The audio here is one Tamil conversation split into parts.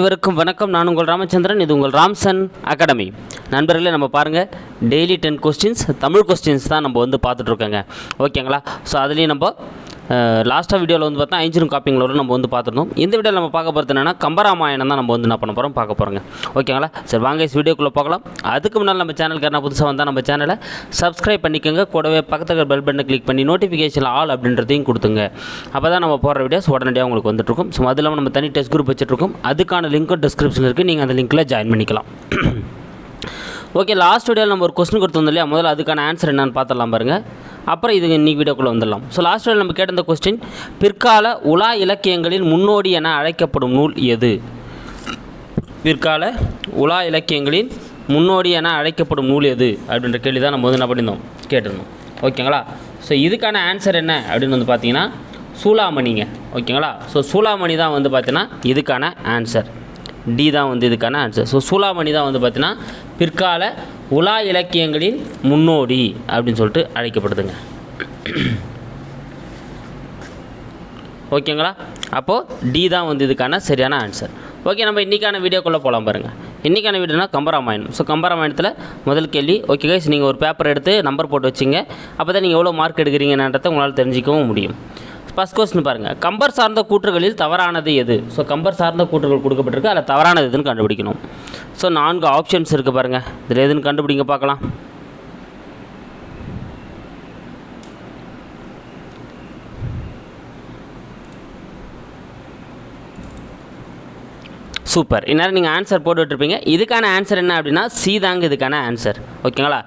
இவருக்கும் வணக்கம். நான் உங்கள் ராமச்சந்திரன் இது உங்கள் ராம்சன் அகாடமி. நண்பர்களே நம்ம பாருங்கள் daily ten questions Tamil questions தான் நம்ம வந்து பார்த்துட்ருக்கோங்க ஓகேங்களா? ஸோ அதுலேயும் நம்ம லாஸ்ட்டாக வீடியோவில் வந்து பார்த்தா ஐஞ்சிரும் காப்பிங்களோட நம்ம வந்து பார்த்துருந்தோம். இந்த வீடியோவில் நம்ம பார்க்க போகிறது என்னென்னா கம்பராமாயணம் தான் நம்ம வந்து என்ன பண்ண போகிறோம் பார்க்க போகிறோங்க ஓகேங்களா? சரி வாங்க வீடியோக்குள்ளே பார்க்கலாம் அதுக்கு முன்னால் நம்ம சேனலுக்கு என்ன புதுசாக வந்தால் நம்ம சேனலை சப்ஸ்கிரைப் பண்ணிக்கோங்க. கூடவே பக்கத்தில் பெல் பட்டனை கிளிக் பண்ணி நோட்டிஃபிகேஷன் ஆல் அப்படின்றதையும் கொடுத்துங்க. அப்போ தான் நம்ம போகிற வீடியோஸ் உடனடியாக உங்களுக்கு வந்துட்டுருக்கும் ஸோ அது இல்லாமல் நம்ம தனி டெஸ்ட் குரூப் வச்சுட்ருக்கோம் அதுக்கான லிங்க்கும் டிஸ்கிரிப்ஷனில் இருக்குது நீங்கள் அந்த லிங்க்கில் ஜாயின் பண்ணிக்கலாம். ஓகே லாஸ்ட் வீடியோவில் நம்ம ஒரு கொஸ்டின் கொடுத்துருந்தோம் இல்லையா? முதல்ல அதுக்கான ஆன்சர் என்னென்னு பார்த்துடலாம் பாருங்கள் அப்புறம் இது இன்றைக்கி வீடியோக்குள்ளே வந்துடலாம். ஸோ லாஸ்ட் வீடியோ நம்ம கேட்ட இந்த கொஸ்டின் பிற்கால உலா இலக்கியங்களின் முன்னோடி என அழைக்கப்படும் நூல் எது? பிற்கால உலா இலக்கியங்களின் முன்னோடி என அழைக்கப்படும் நூல் எது? அப்படின்ற கேள்வி தான் நம்ம வந்து என்ன பண்ணியிருந்தோம்? கேட்டிருந்தோம். ஓகேங்களா ஸோ இதுக்கான ஆன்சர் என்ன? அப்படின்னு வந்து பார்த்தீங்கன்னா சூளாமணிங்க ஓகேங்களா ஸோ சூளாமணி தான் வந்து பார்த்தீங்கன்னா இதுக்கான ஆன்சர் டி தான் வந்து இதுக்கான ஆன்சர் ஸோ சூளாமணி தான் வந்து பார்த்தீங்கன்னா பிற்கால உலா இலக்கியங்களின் முன்னோடி அப்படின்னு சொல்லிட்டு அழைக்கப்படுதுங்க. ஓகேங்களா? அப்போது டி தான் வந்து இதுக்கான சரியான ஆன்சர் ஓகே நம்ம இன்றைக்கான வீடியோக்குள்ளே போகலாம் பாருங்கள் இன்றைக்கான வீடியோனா கம்பராமாயணம். ஸோ கம்பராமாயணத்தில் முதல் கேள்வி ஓகே கைஸ் நீங்கள் ஒரு பேப்பர் எடுத்து நம்பர் போட்டு வச்சிங்க. அப்போ தான் நீங்கள் எவ்வளோ மார்க் எடுக்கிறீங்கன்றதை உங்களால் தெரிஞ்சிக்கவும் முடியும். ஃபஸ்ட் கொஸ்டின் பாருங்கள் கம்பர் சார்ந்த கூற்றுகளில் தவறானது எது? ஸோ கம்பர் சார்ந்த கூற்றுகள் கொடுக்கப்பட்டிருக்கு. அதில் தவறானது எதுன்னு கண்டுபிடிக்கணும். ஸோ நான்கு ஆப்ஷன்ஸ் இருக்குது பாருங்கள் இதில் எதுன்னு கண்டுபிடிங்க பார்க்கலாம். சூப்பர் இந்நேரம் நீங்கள் ஆன்சர் போட்டுட்ருப்பீங்க இதுக்கான ஆன்சர் என்ன அப்படின்னா சி தாங்க இதுக்கான ஆன்சர் ஓகேங்களா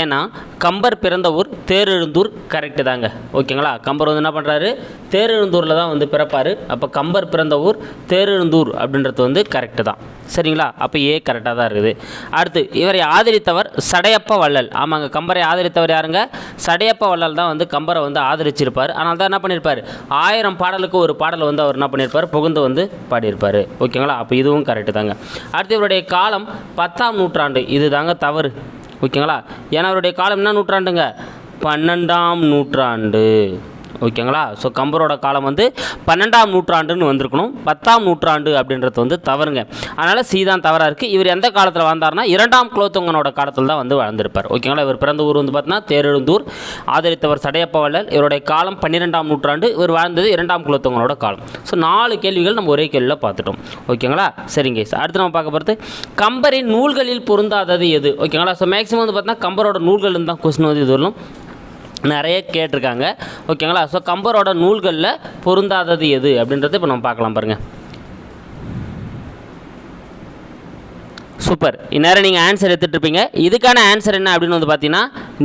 ஏன்னா கம்பர் பிறந்த ஊர் தேரெழுந்தூர் கரெக்டு தாங்க. ஓகேங்களா கம்பர் வந்து என்ன பண்ணுறாரு தேரெழுந்தூரில் தான் வந்து பிறப்பார். அப்போ கம்பர் பிறந்த ஊர் தேரெழுந்தூர் அப்படின்றது வந்து கரெக்டு தான். சரிங்களா? அப்போ ஏ கரெக்டாக தான் இருக்குது. அடுத்து இவரை ஆதரித்தவர் சடையப்ப வள்ளல். ஆமாங்க கம்பரை ஆதரித்தவர் யாருங்க? சடையப்ப வள்ளல் தான் வந்து கம்பரை வந்து ஆதரிச்சிருப்பார். அதனால தான் என்ன பண்ணியிருப்பார் ஆயிரம் பாடலுக்கு ஒரு பாடல் வந்து அவர் என்ன பண்ணியிருப்பார் புகுந்து வந்து பாடியிருப்பார். ஓகேங்களா அப்போ இதுவும் கரெக்டு தாங்க. அடுத்து இவருடைய காலம் பத்தாம் நூற்றாண்டு. இது தாங்க தவறு. ஓகேங்களா? ஏன்னா அவருடைய காலம் என்ன நூற்றாண்டுங்க. பன்னெண்டாம் நூற்றாண்டு. ஓகேங்களா? ஸோ கம்பரோட காலம் வந்து பன்னெண்டாம் நூற்றாண்டுன்னு வந்திருக்கணும். பத்தாம் நூற்றாண்டு அப்படின்றது வந்து தவறுங்க. அதனால் சி தான் தவறாக இருக்குது இவர் எந்த காலத்தில் வாழ்ந்தார்னா இரண்டாம் குலோத்துங்கனோட காலத்தில் தான் வந்து வாழ்ந்திருப்பார். ஓகேங்களா? இவர் பிறந்த ஊர் வந்து பார்த்தீங்கன்னா தேரெழுந்தூர். ஆதரித்தவர் சடையப்பவள்ளல் இவருடைய காலம் பன்னிரெண்டாம் நூற்றாண்டு. இவர் வாழ்ந்தது இரண்டாம் குலோத்துங்கனோட காலம். ஸோ நாலு கேள்விகள் நம்ம ஒரே கேள்வியில் பார்த்துட்டோம். ஓகேங்களா? சரிங்க அடுத்து நம்ம பார்க்க போகிறது கம்பரின் நூல்களில் பொருந்தாதது எது? ஓகேங்களா? ஸோ மேக்ஸிமம் வந்து பார்த்தீங்கன்னா கம்பரோட நூல்கள் தான் கொஸ்டின் வந்து இது வரலாம் நிறைய கேட்டிருக்காங்க. ஓகேங்களா? ஸோ கம்பரோட நூல்களில் பொருந்தாதது எது அப்படின்றத இப்போ நம்ம பார்க்கலாம் பாருங்கள் சூப்பர். இந்நேரம் நீங்கள் ஆன்சர் எடுத்துகிட்ருப்பீங்க இதுக்கான ஆன்சர் என்ன அப்படின்னு வந்து பார்த்தீங்கன்னா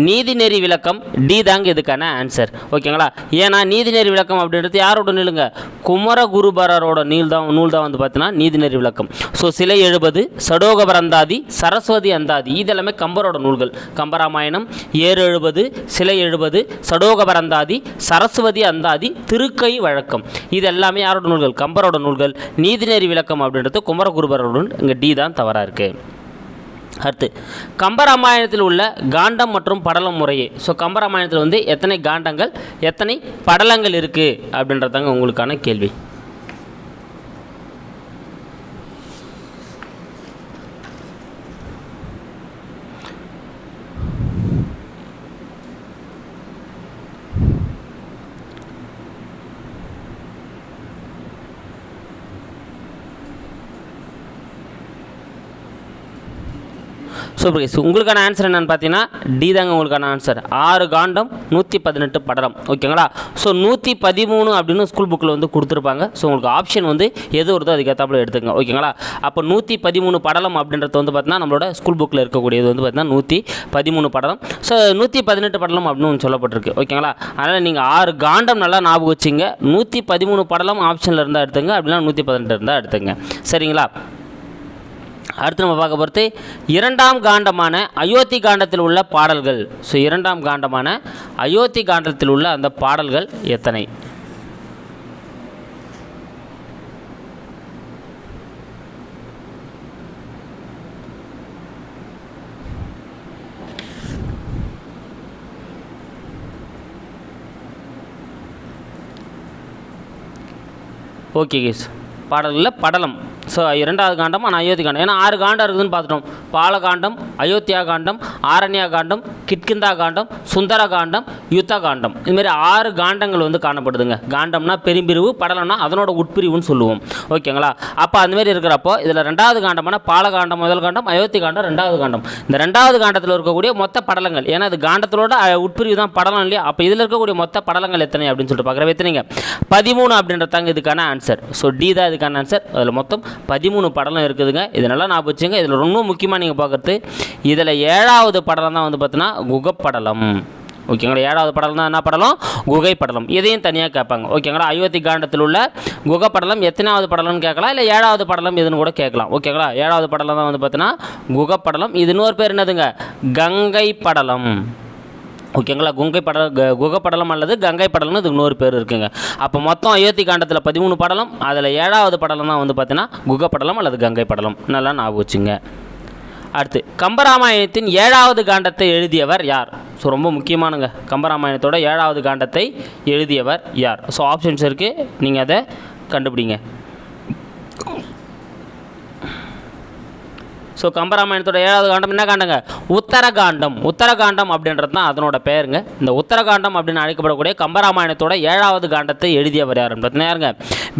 நீதிநெறி விளக்கம் டி தாங்க இதுக்கான ஆன்சர் ஓகேங்களா? ஏன்னா நீதிநெறி விளக்கம் அப்படின்றது யாரோட நூலுங்க குமரகுருபரரோட நீல் தான் நூல் தான் வந்து பார்த்தீங்கன்னா நீதிநெறி விளக்கம். ஸோ சிலை எழுபது சடோகபர் அந்தாதி சரஸ்வதி அந்தாதி இதெல்லாமே கம்பரோட நூல்கள். கம்பராமாயணம் ஏறு எழுபது சிலை எழுபது சடோகபர் அந்தாதி சரஸ்வதி அந்தாதி திருக்கை வழக்கம். இது எல்லாமே யாரோட நூல்கள்? கம்பரோட நூல்கள். நீதிநெறி விளக்கம் அப்படின்றது குமரகுருபரோட நூல். இங்கே டி தான் தவறாக இருக்குது அடுத்து கம்பராமாயணத்தில் உள்ள காண்டம் மற்றும் படலம் முறையே. ஸோ கம்பராமாயணத்தில் வந்து எத்தனை காண்டங்கள் எத்தனை படலங்கள் இருக்குது அப்படின்றதாங்க உங்களுக்கான கேள்வி. சூப்பர் கைஸ் உங்களுக்கான ஆன்சர் என்னன்னு பார்த்தீங்கன்னா டி தாங்க உங்களுக்கான ஆன்சர் ஆறு காண்டம் நூற்றி பதினெட்டு படலம். ஓகேங்களா? ஸோ நூற்றி பதிமூணு அப்படின்னு ஸ்கூல் புக்கில் வந்து கொடுத்துருப்பாங்க. ஸோ உங்களுக்கு ஆப்ஷன் வந்து எது வருதோ அதுக்கேற்றாப்புல எடுத்துங்க ஓகேங்களா? அப்போ நூற்றி பதிமூணு படலம் அப்படின்றது வந்து பார்த்தீங்கன்னா நம்மளோட ஸ்கூல் புக்கில் இருக்கக்கூடியது வந்து பார்த்தீங்கன்னா நூற்றி பதிமூணு படலம். ஸோ நூற்றி பதினெட்டு படலம் அப்படின்னு ஒன்று சொல்லப்பட்டிருக்கு. ஓகேங்களா? அதனால் நீங்கள் ஆறு காண்டம் நல்லா ஞாபகம் வச்சுங்க. நூற்றி பதிமூணு படலம் ஆப்ஷனில் இருந்தால் எடுத்துங்க அப்படின்னா நூற்றி பதினெட்டு இருந்தால் எடுத்துங்க சரிங்களா? அடுத்து நம்ம பார்க்க போகிறது இரண்டாம் காண்டமான அயோத்தி காண்டத்தில் உள்ள பாடல்கள். ஸோ இரண்டாம் காண்டமான அயோத்தி காண்டத்தில் உள்ள அந்த பாடல்கள் எத்தனை? ஓகே கேஸ் பாடல்களில் படலம். ஸோ இரண்டாவது காண்டம் ஆனால் அயோத்தி காண்டம். ஏன்னா ஆறு காண்டம் இருக்குதுன்னு பார்த்துட்டோம். பாலகாண்டம் அயோத்தியா காண்டம் ஆரண்யா காண்டம் கிட்கிந்தா காண்டம் சுந்தர காண்டம் யுத்த காண்டம் இதுமாரி ஆறு காண்டங்கள் வந்து காணப்படுதுங்க. காண்டம்னா பெரும்பிரிவு படலம்னா அதனோட உட்பிரிவுன்னு சொல்லுவோம். ஓகேங்களா? அப்போ அந்தமாரி இருக்கிறப்போ இதில் ரெண்டாவது காண்டமான பாலகாண்டம் முதல் காண்டம் அயோத்தி காண்டம் ரெண்டாவது காண்டம். இந்த ரெண்டாவது காண்டத்தில் இருக்கக்கூடிய மொத்த படலங்கள் ஏன்னா இது காண்டத்திலோட உட்பிரிவு தான் படலம் இல்லையா? அப்போ இதில் இருக்கக்கூடிய மொத்த படலங்கள் எத்தனை அப்படின்னு சொல்லிட்டு பார்க்குறப்ப எத்தனைங்க பதிமூணு அப்படின்றதாங்க இதுக்கான ஆன்சர் ஸோ டி தான் இதுக்கான ஆன்சர் அதில் மொத்தம் பதிமூணு படலம் இருக்குதுங்க. இதனால நான் வச்சுங்க இதில் ரொம்ப முக்கியமாக நீங்கள் பார்க்குறது இதில் ஏழாவது படலம் தான் வந்து பார்த்தீங்கன்னா குகப்படலம். ஓகேங்களா? ஏழாவது படலம் தான் என்ன படலம்? குகை படலம் இதையும் தனியாக கேட்பாங்க. ஓகேங்களா? அயோத்தி காண்டத்தில் உள்ள குகை படலம் எத்தனாவது படலம்னு கேட்கலாம்? இல்லை ஏழாவது படலம் இதுன்னு கூட கேட்கலாம். ஓகேங்களா? ஏழாவது படலம் தான் வந்து பார்த்தீங்கன்னா குகப்படலம். இது இன்னொரு பேர் என்னதுங்க? கங்கை படலம் ஓகேங்களா? குங்கை படலம் க- குகை படலம் அல்லது கங்கை படலம்னு இதுக்கு இன்னொரு பேர் இருக்குங்க. அப்போ மொத்தம் அயோத்தி காண்டத்தில் பதிமூணு படலம். அதில் ஏழாவது படலம் தான் வந்து பார்த்தீங்கன்னா குகை படலம் அல்லது கங்கை படலம் நல்லா ஞாபகம் வச்சுங்க. அடுத்து கம்பராமாயணத்தின் ஏழாவது காண்டத்தை எழுதியவர் யார்? ஸோ ரொம்ப முக்கியமானங்க. கம்பராமாயணத்தோட ஏழாவது காண்டத்தை எழுதியவர் யார்? ஸோ ஆப்ஷன்ஸ் இருக்குது நீங்கள் அதை கண்டுபிடிங்க. ஸோ கம்பராமாயணத்தோட ஏழாவது காண்டம் என்ன காண்டங்க? உத்தரகாண்டம். உத்தரகாண்டம் அப்படின்றது தான் அதனோட பெயருங்க. இந்த உத்தரகாண்டம் அப்படின்னு அழைக்கப்படக்கூடிய கம்பராமாயணத்தோட ஏழாவது காண்டத்தை எழுதியவர் யார் பார்த்தீங்கன்னா யாருங்க?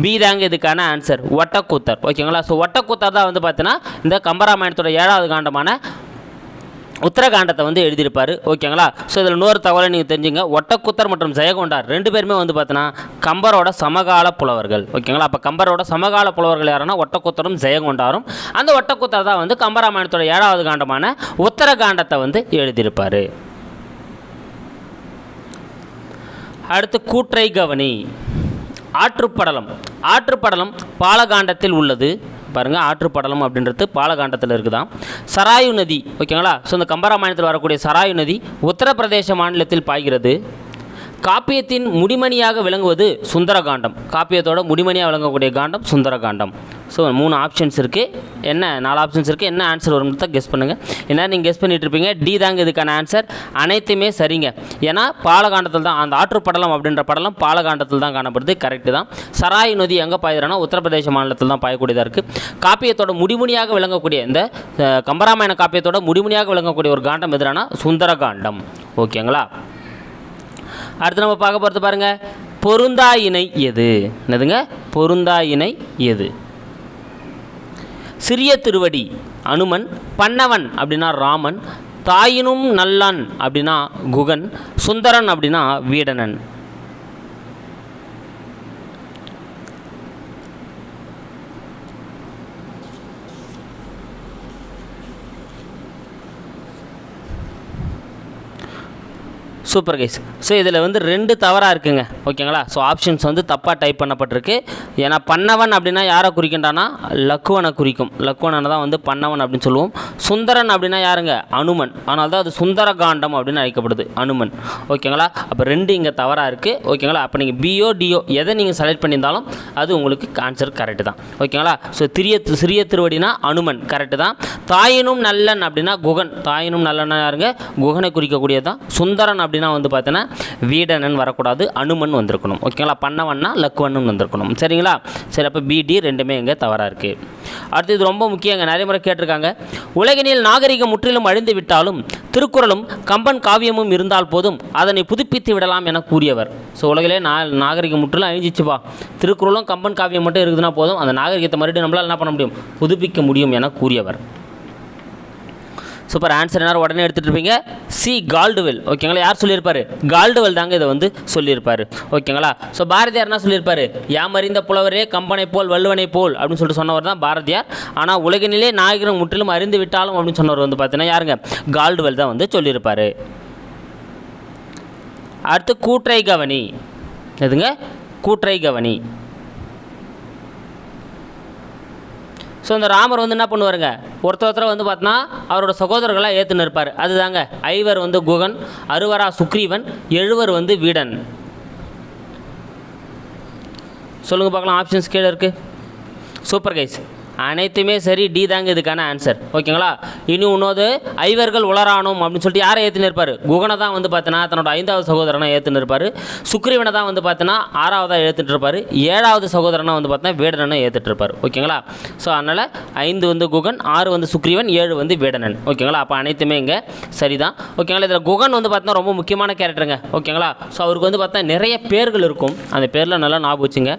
பி தாங்க இதுக்கான ஆன்சர் ஒட்டக்கூத்தர். ஓகேங்களா ஸோ ஒட்டக்கூத்தர் தான் வந்து பார்த்தீங்கன்னா இந்த கம்பராமாயணத்தோட ஏழாவது காண்டமான உத்தரகாண்டத்தை வந்து எழுதியிருப்பார். ஓகேங்களா? ஸோ இதில் இன்னொரு தகவலை நீங்கள் தெரிஞ்சுங்க. ஒட்டக்குத்தர் மற்றும் ஜெயகொண்டார் ரெண்டு பேருமே வந்து பார்த்தீங்கன்னா கம்பரோட சமகால புலவர்கள். ஓகேங்களா? அப்போ கம்பரோட சமகால புலவர்கள் யாருன்னா ஒட்டக்குத்தரும் ஜெயகொண்டாரும் அந்த ஒட்டக்குத்தர் தான் வந்து கம்பராமாயணத்தோட ஏழாவது காண்டமான உத்தரகாண்டத்தை வந்து எழுதியிருப்பார். அடுத்து கூற்றை கவனி. ஆற்றுப்படலம். ஆற்றுப்படலம் பாலகாண்டத்தில் உள்ளது. பாருங்கள் ஆற்றுப்படலம் அப்படின்றது பாலகாண்டத்தில் இருக்குதான் சராயு நதி ஓகேங்களா? ஸோ இந்த கம்பராமாயணத்தில் வரக்கூடிய சராயு நதி உத்தரப்பிரதேச மாநிலத்தில் பாய்கிறது. காப்பியத்தின் முடிமணியாக விளங்குவது சுந்தரகாண்டம். காப்பியத்தோட முடிமணியாக விளங்கக்கூடிய காண்டம் சுந்தரகாண்டம். ஸோ மூணு ஆப்ஷன்ஸ் இருக்குது என்ன நாலு ஆப்ஷன்ஸ் இருக்குது என்ன ஆன்சர் வரும்னு தான் கெஸ் பண்ணுங்கள் என்ன நீங்கள் கெஸ் பண்ணிகிட்டு இருப்பீங்க. டி தாங்க இதுக்கான ஆன்சர் அனைத்துமே சரிங்க. ஏன்னா பாலகாண்டத்தில் தான் அந்த ஆற்று படலம் அப்படின்ற படலம் பாலகாண்டத்தில் தான் காணப்படுது. கரெக்டு தான். சராய் நதி எங்கே பாயுதுன்னா உத்தரப்பிரதேச மாநிலத்தில் தான் பாயக்கூடியதாக இருக்குது காப்பியத்தோட முடிமுனியாக விளங்கக்கூடிய இந்த கம்பராமாயண காப்பியத்தோட முடிமுனியாக விளங்கக்கூடிய ஒரு காண்டம் எதுனா சுந்தரகாண்டம். ஓகேங்களா? அடுத்து நம்ம பார்க்க போகிறது பாருங்கள் பொருந்தா இணை எது? என்னதுங்க? பொருந்தா இணை எது? சிறிய திருவடி அனுமன் பன்னவன் அப்படின்னா ராமன் தாயினும் நல்லான் அப்படின்னா குகன் சுந்தரன் அப்படின்னா வீடனன். சூப்பர் கைஸ் ஸோ இதில் வந்து ரெண்டு தவறாக இருக்குங்க. ஓகேங்களா ஸோ ஆப்ஷன்ஸ் வந்து தப்பாக டைப் பண்ணப்பட்டிருக்கு. ஏன்னா பண்ணவன் அப்படின்னா யாரை குறிக்கின்றானா லக்குவனை குறிக்கும். லக்குவனை தான் வந்து பண்ணவன் அப்படின்னு சொல்லுவோம். சுந்தரன் அப்படின்னா யாருங்க? அனுமன். ஆனால் தான் அது சுந்தர காண்டம் அப்படின்னு அழைக்கப்படுது. அனுமன். ஓகேங்களா அப்போ ரெண்டு இங்கே தவறாக இருக்குது ஓகேங்களா அப்போ நீங்கள் பிஓ டிஓ எதை நீங்கள் செலக்ட் பண்ணியிருந்தாலும் அது உங்களுக்கு ஆன்சர் கரெக்டு தான். ஓகேங்களா ஸோ திரிய சிறிய திருவடினா அனுமன் கரெக்டு தான். தாயினும் நல்லன் அப்படின்னா குகன். தாயினும் நல்லன்னா யாருங்க? குகனை குறிக்கக்கூடியது தான். சுந்தரன் அப்படி அப்படின்னா வந்து பார்த்தீங்கன்னா வீடனன் வரக்கூடாது அனுமன் வந்திருக்கணும். ஓகேங்களா? பண்ணவன்னா லக்குவன்னு வந்திருக்கணும். சரிங்களா? சரி அப்போ பிடி ரெண்டுமே இங்கே தவறாக இருக்குது அடுத்து இது ரொம்ப முக்கியங்க. நிறைய முறை கேட்டிருக்காங்க. உலகினில் நாகரிகம் முற்றிலும் அழிந்து விட்டாலும் திருக்குறளும் கம்பன் காவியமும் இருந்தால் போதும் அதனை புதுப்பித்து விடலாம் என கூறியவர். ஸோ உலகிலே நா நாகரிகம் முற்றிலும் அழிஞ்சிச்சுப்பா திருக்குறளும் கம்பன் காவியம் மட்டும் இருக்குதுன்னா போதும் அந்த நாகரிகத்தை மறுபடியும் நம்மளால் என்ன பண்ண முடியும்? புதுப்பிக்க முடியும் என கூறியவர். சூப்பர் ஆன்சர் என்ன உடனே எடுத்துகிட்டு இருப்பீங்க. சி கால்டுவெல் ஓகேங்களா யார் சொல்லியிருப்பார்? கால்டுவெல் தாங்க இதை வந்து சொல்லியிருப்பார். ஓகேங்களா ஸோ பாரதியார் என்ன சொல்லியிருப்பார்? யாமறிந்த புலவரே கம்பனை போல் வள்ளுவனை போல் அப்படின்னு சொல்லிட்டு சொன்னவர் தான் பாரதியார். ஆனால் உலகினிலே நாயகரும் முற்றிலும் அறிந்து விட்டாலும் அப்படின்னு சொன்னவர் வந்து பார்த்தீங்கன்னா யாருங்க? கால்டுவெல் தான் வந்து சொல்லியிருப்பார். அடுத்து கூற்றை கவனி. எதுங்க? கூற்றை கவனி. ஸோ இந்த ராமர் வந்து என்ன பண்ணுவாருங்க? ஒருத்தர் ஒருத்தர் வந்து பார்த்தோன்னா அவரோட சகோதரர்களாக ஏற்றுன்னு இருப்பார். அதுதாங்க ஐவர் வந்து குகன் அறுவரா சுக்ரீவன் எழுவர் வந்து வீடன். சொல்லுங்கள் பார்க்கலாம் ஆப்ஷன்ஸ் கீழே இருக்குது சூப்பர் கைஸ் அனைத்துமே சரி டி தாங்க இதுக்கான ஆன்சர் ஓகேங்களா? இனி இன்னொரு ஐவர்கள் உளரானோம் அப்படின்னு சொல்லிட்டு யாரை ஏற்றுன்னு இருப்பார்? குகனை தான் வந்து பார்த்தீங்கன்னா தன்னோட ஐந்தாவது சகோதரனை ஏற்றுன்னு இருப்பார். சுக்ரீவனை தான் வந்து பார்த்தீங்கன்னா ஆறாவதாக ஏற்றுட்டு இருப்பார். ஏழாவது சகோதரனை வந்து பார்த்தீங்கன்னா வேடனனை ஏற்றுட்டு இருப்பார். ஓகேங்களா? ஸோ அதனால் ஐந்து வந்து குகன் ஆறு வந்து சுக்ரீவன் ஏழு வந்து வேடனன். ஓகேங்களா? அப்போ அனைத்துமே இங்கே சரிதான். ஓகேங்களா? இதில் குகன் வந்து பார்த்தீங்கன்னா ரொம்ப முக்கியமான கேரக்டருங்க. ஓகேங்களா? ஸோ அவருக்கு வந்து பார்த்தா நிறைய பேர்கள் இருக்கும். அந்த பேரில் நல்லா ஞாபகம் வச்சுங்க.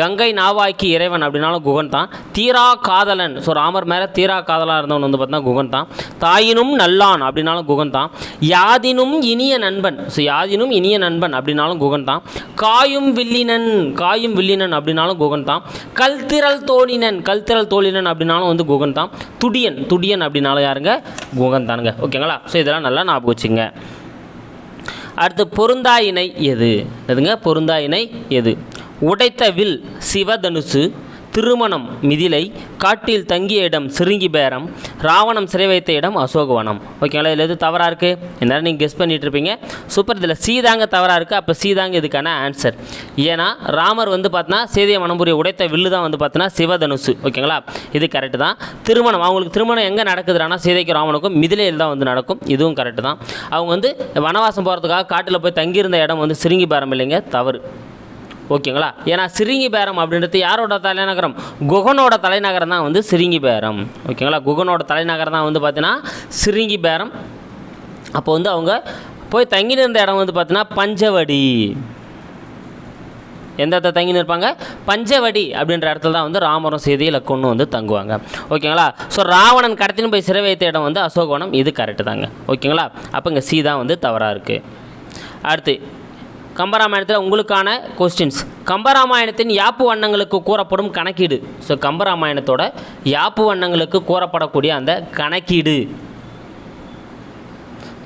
கங்கை நாவாக்கி இறைவன் அப்படின்னாலும் குகன் தான். தீரா காதலன். ஸோ ராமர் மேலே தீரா காதலாக இருந்தவன் வந்து பார்த்தீங்கன்னா குகன் தான். தாயினும் நல்லான் அப்படின்னாலும் குகன் தான். யாதினும் இனிய நண்பன். ஸோ யாதினும் இனிய நண்பன் அப்படின்னாலும் குகன் தான். காயும் வில்லினன் காயும் வில்லினன் அப்படின்னாலும் குகன் தான். கல்திரல் தோழினன் கல்திரல் தோழினன் அப்படின்னாலும் வந்து குகன் தான். துடியன் துடியன் அப்படின்னாலும் யாருங்க? குகன் தானுங்க. ஓகேங்களா ஸோ இதெல்லாம் நல்லா ஞாபகம் வச்சுங்க அடுத்து பொருந்தா இணை எது? எதுங்க? பொருந்தா இணை எது? உடைத்த வில் சிவதனுசு திருமணம் மிதிலை காட்டில் தங்கிய இடம் சிறுங்கி பேரம் ராவணம் சிறை வைத்த இடம் அசோகவனம். ஓகேங்களா இதில் எது தவறாக இருக்குது என்னால் நீங்கள் கெஸ் பண்ணிகிட்ருப்பீங்க இருப்பீங்க. சூப்பர் இதில் சீதாங்க தவறாக இருக்குது அப்போ சீதாங்க இதுக்கான ஆன்சர் ஏன்னா ராமர் வந்து பார்த்தீங்கன்னா சீதையை மனம்புரிய உடைத்த வில்லு தான் வந்து பார்த்தீங்கன்னா சிவதனுசு. ஓகேங்களா இது கரெக்டு தான். திருமணம் அவங்களுக்கு திருமணம் எங்கே நடக்குதுன்னா சீதைக்கு ராமனுக்கும் மிதிலையில் தான் வந்து நடக்கும். இதுவும் கரெக்டு தான். அவங்க வந்து வனவாசம் போகிறதுக்காக காட்டில் போய் தங்கியிருந்த இடம் வந்து சிறுங்கி பேரம் இல்லைங்க தவறு. ஓகேங்களா? ஏன்னா சிறுங்கி பேரம் அப்படின்றது யாரோட தலைநகரம்? குகனோட தலைநகரம் தான் வந்து சிறுங்கி பேரம். ஓகேங்களா? குகனோட தலைநகரம் தான் வந்து பார்த்தீங்கன்னா சிறுங்கி பேரம். அப்போ வந்து அவங்க போய் தங்கி இடம் வந்து பார்த்தீங்கன்னா பஞ்சவடி. எந்த இடத்துல தங்கி நிற்பாங்க பஞ்சவடி அப்படின்ற இடத்துல தான் வந்து ராமரும் சீதையில் கொண்டு வந்து தங்குவாங்க. ஓகேங்களா? ஸோ ராவணன் கடத்தின்னு போய் சிறை வைத்த இடம் வந்து அசோகவனம். இது கரெக்டு தாங்க. ஓகேங்களா? அப்போ இங்கே சீதா வந்து தவறாக இருக்குது அடுத்து கம்பராமாயணத்தில் உங்களுக்கான கொஸ்டின்ஸ் கம்பராமாயணத்தின் யாப்பு வண்ணங்களுக்கு கூறப்படும் கணக்கீடு. ஸோ கம்பராமாயணத்தோட யாப்பு வண்ணங்களுக்கு கூறப்படக்கூடிய அந்த கணக்கீடு.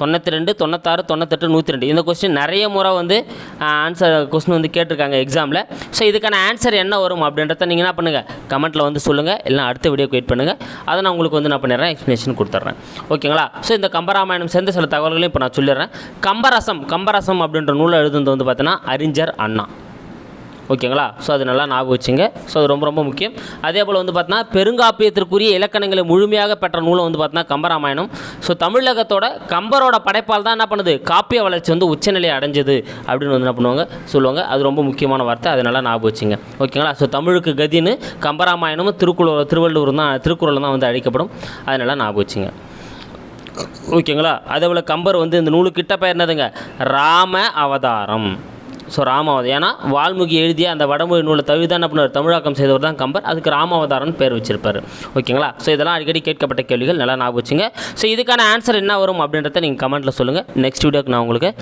தொண்ணூற்றி ரெண்டு தொண்ணூத்தாறு தொண்ணூத்தெட்டு நூற்றி ரெண்டு இந்த கொஸ்டின் நிறைய முறை வந்து ஆன்சர் கொஸ்டின் வந்து கேட்டிருக்காங்க எக்ஸாமில் ஸோ இதுக்கான ஆன்சர் என்ன வரும் அப்படின்றத நீங்கள் என்ன பண்ணுங்கள் கமெண்ட்டில் வந்து சொல்லுங்கள் இல்லைனா அடுத்த வீடியோக்கு வெயிட் பண்ணுங்கள் அதை நான் உங்களுக்கு வந்து என்ன பண்ணிடுறேன் எக்ஸ்ப்ளனேஷன் கொடுத்துட்றேன். ஓகேங்களா ஸோ இந்த கம்பராமாயணம் சேர்ந்த சில தகவல்களையும் இப்போ நான் சொல்லிடுறேன். கம்பரசம் கம்பரசம் அப்படின்ற நூலை எழுதுனது வந்து பார்த்தீங்கன்னா அறிஞர் அண்ணா. ஓகேங்களா? ஸோ அது நல்லா ஞாபகம் வச்சுங்க. ஸோ அது ரொம்ப ரொம்ப முக்கியம். அதே போல் வந்து பார்த்தீங்கன்னா பெருங்காப்பியத்திற்குரிய இலக்கணங்களை முழுமையாக பெற்ற நூலை வந்து பார்த்தீங்கன்னா கம்பராமாயணம். ஸோ தமிழகத்தோட கம்பரோட படைப்பால் தான் என்ன பண்ணுது? காப்பிய வளர்ச்சி வந்து உச்சநிலை அடைஞ்சது அப்படின்னு வந்து என்ன பண்ணுவாங்க? சொல்லுவாங்க. அது ரொம்ப முக்கியமான வார்த்தை. அது நல்லா ஞாபகம் வச்சுங்க. ஓகேங்களா? ஸோ தமிழுக்கு கதின்னு கம்பராமாயணமும் திருக்குறள் திருவள்ளுவர் தான் திருக்குறள் தான் வந்து அழைக்கப்படும். அது நல்லா ஞாபகம் வச்சுங்க. ஓகேங்களா? அதே போல் கம்பர் வந்து இந்த நூலுக்கிட்ட பேர் என்னதுங்க? ராம அவதாரம். ஸோ ராமாவதம் ஏன்னா வால்மீகி எழுதிய அந்த வடமொழி நூலை தவிர தான் என்ன தமிழாக்கம் செய்தவர் தான் கம்பர். அதுக்கு ராமாவதாரம்னு பேர் வச்சிருப்பார். ஓகேங்களா? ஸோ இதெல்லாம் அடிக்கடி கேட்கப்பட்ட கேள்விகள். நல்லா ஞாபகம் வச்சுங்க. ஸோ இதுக்கான ஆன்சர் என்ன வரும் அப்படின்றத நீங்கள் கமெண்ட்டில் சொல்லுங்கள் நெக்ஸ்ட் வீடியோக்கு நான் உங்களுக்கு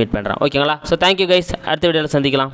மீட் பண்ணுறேன் ஓகேங்களா? ஸோ தேங்க்யூ கைஸ் அடுத்த வீடியோவில் சந்திக்கலாம்.